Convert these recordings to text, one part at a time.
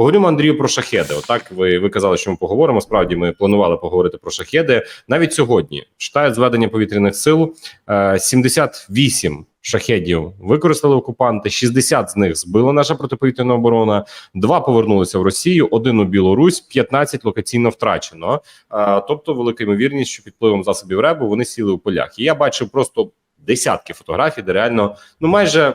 Поговоримо Андрію про шахеди. Отак ви, ви казали, що ми поговоримо. Справді ми планували поговорити про шахеди. Навіть сьогодні читають зведення повітряних сил е, 78 шахедів використали окупанти. 60 з них збила наша протиповітряна оборона. Два повернулися в Росію, один у Білорусь, 15 локаційно втрачено. Е, тобто, велика ймовірність, що під впливом засобів РЕБу вони сіли у полях. І я бачив просто десятки фотографій, де реально ну майже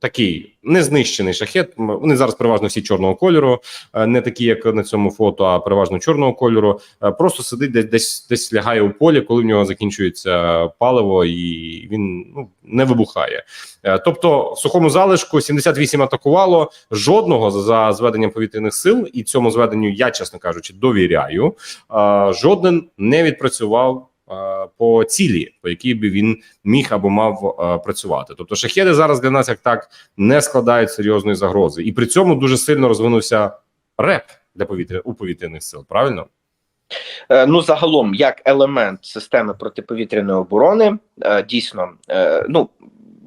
такий незнищений шахет. Вони зараз переважно всі чорного кольору, е, не такі, як на цьому фото, а переважно чорного кольору. Е, Просто сидить десь десь десь лягає у полі, коли в нього закінчується паливо, і він ну не вибухає. Е, Тобто, в сухому залишку 78 атакувало жодного за- зведенням повітряних сил, і цьому зведенню я, чесно кажучи, довіряю. Жоден не відпрацював. Е, По цілі, по якій би він міг або мав е, працювати, тобто шахеди зараз для нас як так не складають серйозної загрози, і при цьому дуже сильно розвинувся реп для повітря у повітряних сил. Правильно Е, Ну, загалом, як елемент системи протиповітряної оборони, дійсно, ну.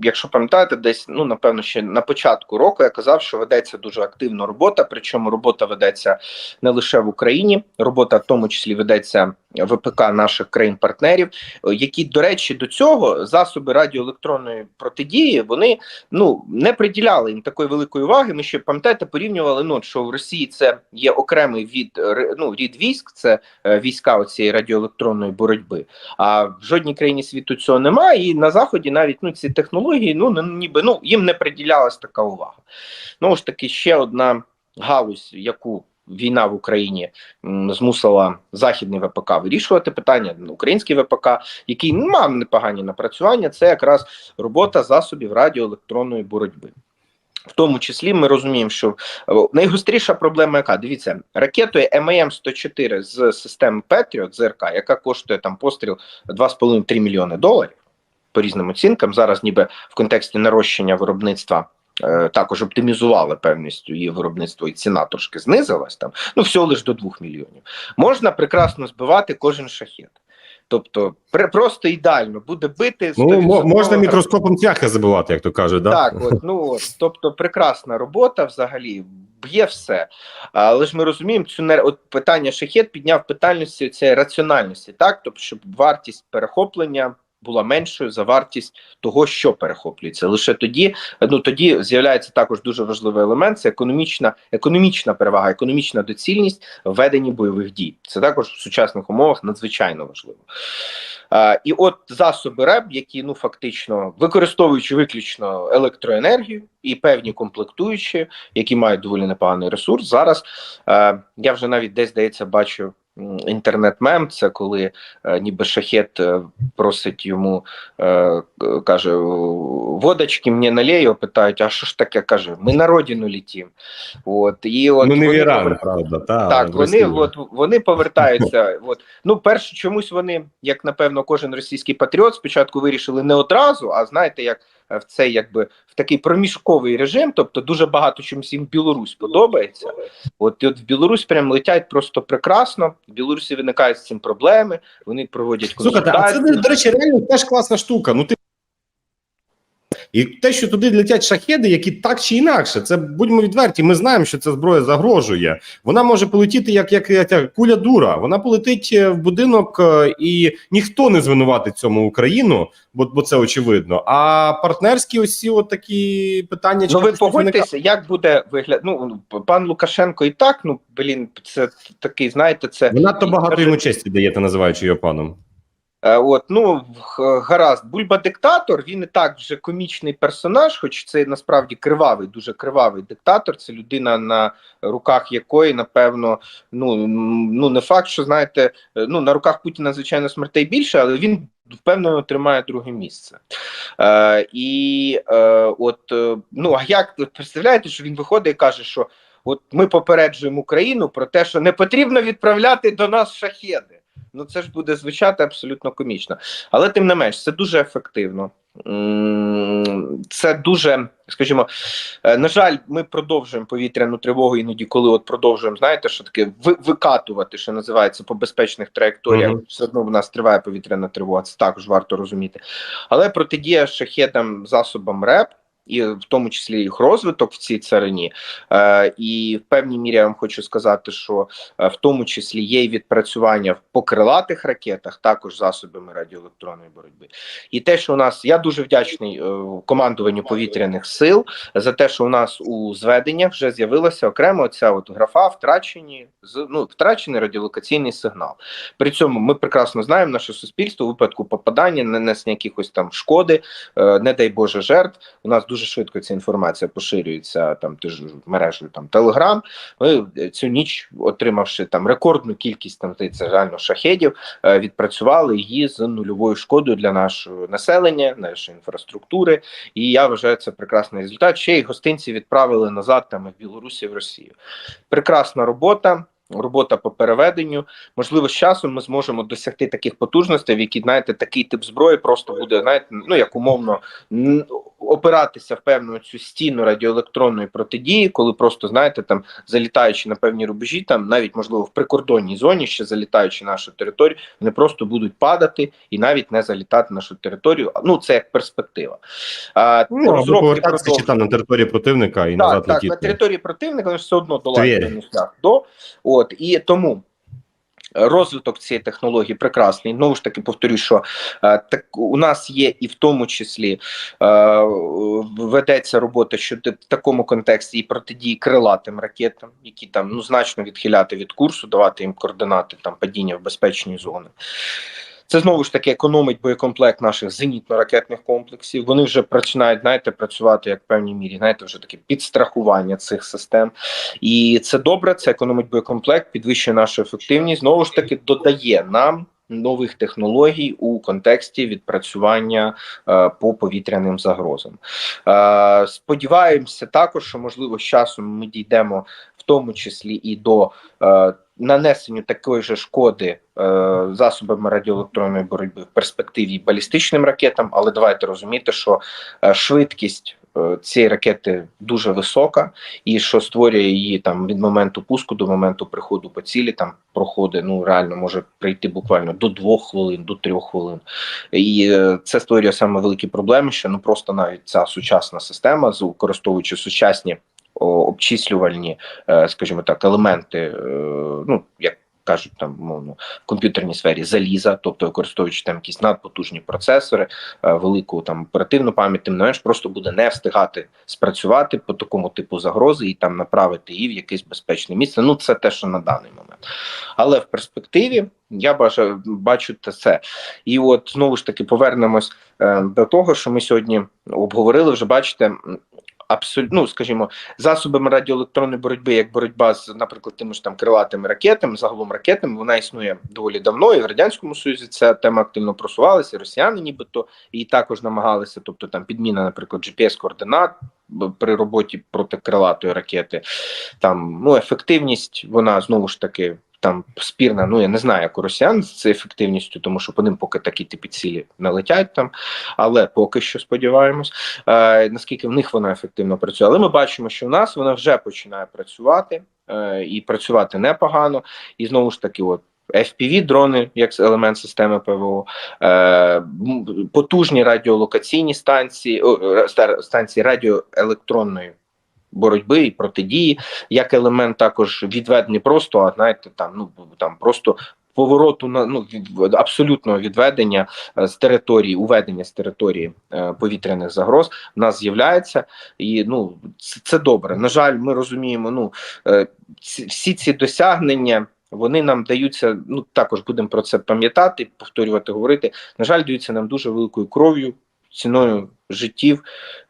Якщо пам'ятаєте, десь ну напевно ще на початку року я казав, що ведеться дуже активна робота. Причому робота ведеться не лише в Україні, робота в тому числі ведеться ВПК наших країн-партнерів, які, до речі, до цього засоби радіоелектронної протидії вони ну не приділяли їм такої великої уваги. Ми ще пам'ятаєте, порівнювали ну, що в Росії це є окремий від ну, рід військ, це е, війська оцієї радіоелектронної боротьби. А в жодній країні світу цього немає. І на заході навіть ну ці технології, ну ніби ну їм не приділялась така увага. Ну ж таки, ще одна галузь, яку війна в Україні змусила західний ВПК вирішувати питання, український ВПК, який мав непогані напрацювання, це якраз робота засобів радіоелектронної боротьби. В тому числі ми розуміємо, що найгостріша проблема, яка дивіться, ракетою МАМ 104 з системи Patriot ЗРК, яка коштує там постріл 2,5-3 мільйони доларів по різним оцінкам. Зараз, ніби в контексті нарощення виробництва. Е, Також оптимізували певністю її виробництво, і ціна трошки знизилась там. Ну всього лиш до 2 мільйонів. Можна прекрасно збивати кожен шахет. Тобто, просто ідеально буде бити ну можна мікроскопом цвяхи забивати, як то кажуть, да? так, от, ну от, тобто прекрасна робота взагалі, б'є все. Але ж ми розуміємо, цю не от питання шахет підняв питальності цієї раціональності, так, тобто, щоб вартість перехоплення була меншою за вартість того, що перехоплюється. Лише тоді, ну тоді з'являється також дуже важливий елемент: це економічна, економічна перевага, економічна доцільність в веденні бойових дій. Це також в сучасних умовах надзвичайно важливо. А, і от засоби РЕБ, які ну фактично використовуючи виключно електроенергію і певні комплектуючі, які мають доволі непоганий ресурс. Зараз е, я вже навіть десь здається бачу інтернет-мем. Це коли е, ніби шахет е, просить йому, е, каже: водочки мені налею, питають, а що ж таке каже? Ми на родину літім. От і от ну не вони говорять- правда, та, так, вони от вони повертаються. От ну, перше, чомусь вони, як напевно, кожен російський патріот, спочатку вирішили не одразу, а знаєте, як в цей якби в такий проміжковий режим, тобто дуже багато чомусь їм Білорусь подобається. От і от в Білорусь прям летять просто прекрасно. В Білорусі виникають з цим проблеми. Вони проводять Слухайте, а це до речі, реально теж класна штука. Ну ти і те, що туди летять шахеди, які так чи інакше, це будьмо відверті. Ми знаємо, що ця зброя загрожує. Вона може полетіти як, як, як, як куля дура. Вона полетить е, в будинок, е, і ніхто не звинуватить цьому Україну, бо, бо це очевидно. А партнерські от такі питання Ну ви погодьтеся, як буде вигляд. Ну пан Лукашенко і так, ну блін, це такий, знаєте, це Ви надто багато йому честі даєте, називаючи його паном. Е, От ну гаразд, Бульба диктатор. Він і так вже комічний персонаж, хоч це насправді кривавий, дуже кривавий диктатор. Це людина, на руках якої, напевно, ну ну не факт, що знаєте, е, ну на руках Путіна, звичайно, смертей більше, але він впевнено тримає друге місце. Е, і е, от е, ну а як представляєте, що він виходить і каже, що от ми попереджуємо Україну про те, що не потрібно відправляти до нас шахеди. Ну це ж буде звучати абсолютно комічно. Але тим не менш, це дуже ефективно. Це дуже, скажімо, е, на жаль, ми продовжуємо повітряну тривогу іноді, коли от продовжуємо, знаєте, що таке ви- викатувати, що називається по безпечних траєкторіях. Мгм. Все одно в нас триває повітряна тривога, це також варто розуміти. Але протидія шахедам засобам РЕП і в тому числі їх розвиток в цій царині. Е, і в певній мірі я вам хочу сказати, що е, в тому числі є й відпрацювання по крилатих ракетах, також засобами радіоелектронної боротьби. І те, що у нас я дуже вдячний е, командуванню повітряних сил за те, що у нас у зведеннях вже з'явилася окремо ця от графа втрачені ну втрачений радіолокаційний сигнал. При цьому ми прекрасно знаємо наше суспільство у випадку попадання, нанесення якихось там шкоди, е, не дай Боже жертв. У нас дуже швидко ця інформація поширюється там теж мережею там Телеграм. Ми е, цю ніч, отримавши там рекордну кількість там здається, реально шахедів, е, відпрацювали її з нульовою шкодою для нашого населення, нашої інфраструктури. І я вважаю це прекрасний результат. Ще й гостинці відправили назад там в Білорусі в Росію. Прекрасна робота. Робота по переведенню, можливо, з часом ми зможемо досягти таких потужностей, в які знаєте, такий тип зброї просто буде знаєте, ну як умовно опиратися в певну цю стіну радіоелектронної протидії, коли просто знаєте, там залітаючи на певні рубежі, там навіть можливо в прикордонній зоні, ще залітаючи на нашу територію, вони просто будуть падати і навіть не залітати на нашу територію. Ну це як перспектива. А, Ну, розробки повертатися чи там на території противника і Так, назад так, летіти. на території противника вони все одно долають шлях до. От і тому. Розвиток цієї технології прекрасний. Знову ж таки повторюю, що е, так у нас є і в тому числі е, ведеться робота щодо в такому контексті і протидії крилатим ракетам, які там ну значно відхиляти від курсу, давати їм координати там падіння в безпечні зони. Це знову ж таки економить боєкомплект наших зенітно-ракетних комплексів. Вони вже починають знаєте, працювати як в певній мірі, знаєте, вже таке підстрахування цих систем. І це добре, це економить боєкомплект, підвищує нашу ефективність. Знову ж таки, додає нам нових технологій у контексті відпрацювання е, по повітряним загрозам. Е, сподіваємося також, що можливо з часом ми дійдемо в тому числі і до е, нанесенню такої ж шкоди е, засобами радіоелектронної боротьби в перспективі балістичним ракетам, але давайте розуміти, що е, швидкість е, цієї ракети дуже висока, і що створює її там від моменту пуску до моменту приходу по цілі, там проходи ну реально може прийти буквально до двох хвилин, до трьох хвилин. І е, це створює саме великі проблеми, що ну просто навіть ця сучасна система, використовуючи сучасні обчислювальні, е, скажімо так, елементи, е, ну як кажуть там мовно в комп'ютерній сфері заліза, тобто використовуючи там якісь надпотужні процесори, е, велику там оперативну пам'ять, тим не менш просто буде не встигати спрацювати по такому типу загрози і там направити її в якесь безпечне місце. Ну це те, що на даний момент. Але в перспективі я бажаю бачу це. І от знову ж таки повернемось е, до того, що ми сьогодні обговорили. Вже бачите. Абсолютно, ну, скажімо, засобами радіоелектронної боротьби, як боротьба з, наприклад, тими ж там крилатими ракетами, загалом ракетами, вона існує доволі давно. І в радянському союзі ця тема активно просувалася. Росіяни, нібито і також намагалися, тобто там підміна, наприклад, GPS координат при роботі проти крилатої ракети. Там ну ефективність, вона знову ж таки. Там спірна, ну я не знаю, як у росіян з ефективністю, тому що по ним поки такі типи цілі не летять там, але поки що сподіваємось, е, наскільки в них вона ефективно працює. Але ми бачимо, що в нас вона вже починає працювати е, і працювати непогано. І знову ж таки, от FPV дрони, як елемент системи ПВО, е, потужні радіолокаційні станції, о, станції радіоелектронної боротьби і протидії, як елемент також відведення просто, а знаєте, там ну там просто. Повороту на ну абсолютного відведення е, з території, уведення з території е, повітряних загроз в нас з'являється, і ну це, це добре. На жаль, ми розуміємо. Ну е, всі ці досягнення вони нам даються. Ну також будемо про це пам'ятати, повторювати, говорити. На жаль, даються нам дуже великою кров'ю, ціною життів.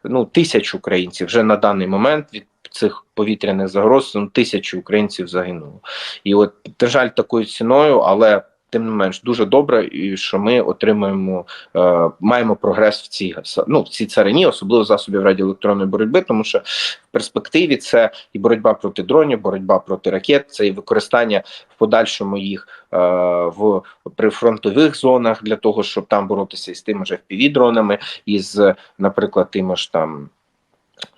Ну тисяч українців вже на даний момент від цих повітряних загроз ну, тисячі українців загинуло. І от, на жаль, такою ціною, але тим не менш дуже добре, і що ми отримуємо, е, маємо прогрес в цій ну, в цій царині, особливо засобів радіоелектронної боротьби, тому що в перспективі це і боротьба проти дронів, боротьба проти ракет, це і використання в подальшому їх е, в прифронтових зонах для того, щоб там боротися із тими ж FPV-дронами, із, наприклад, тими ж там.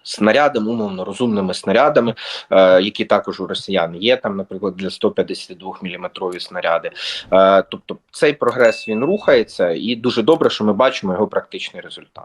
Снарядами, умовно розумними снарядами, е, які також у росіян є, там, наприклад, для 152 мм снаряди. Е, тобто цей прогрес він рухається, і дуже добре, що ми бачимо його практичний результат.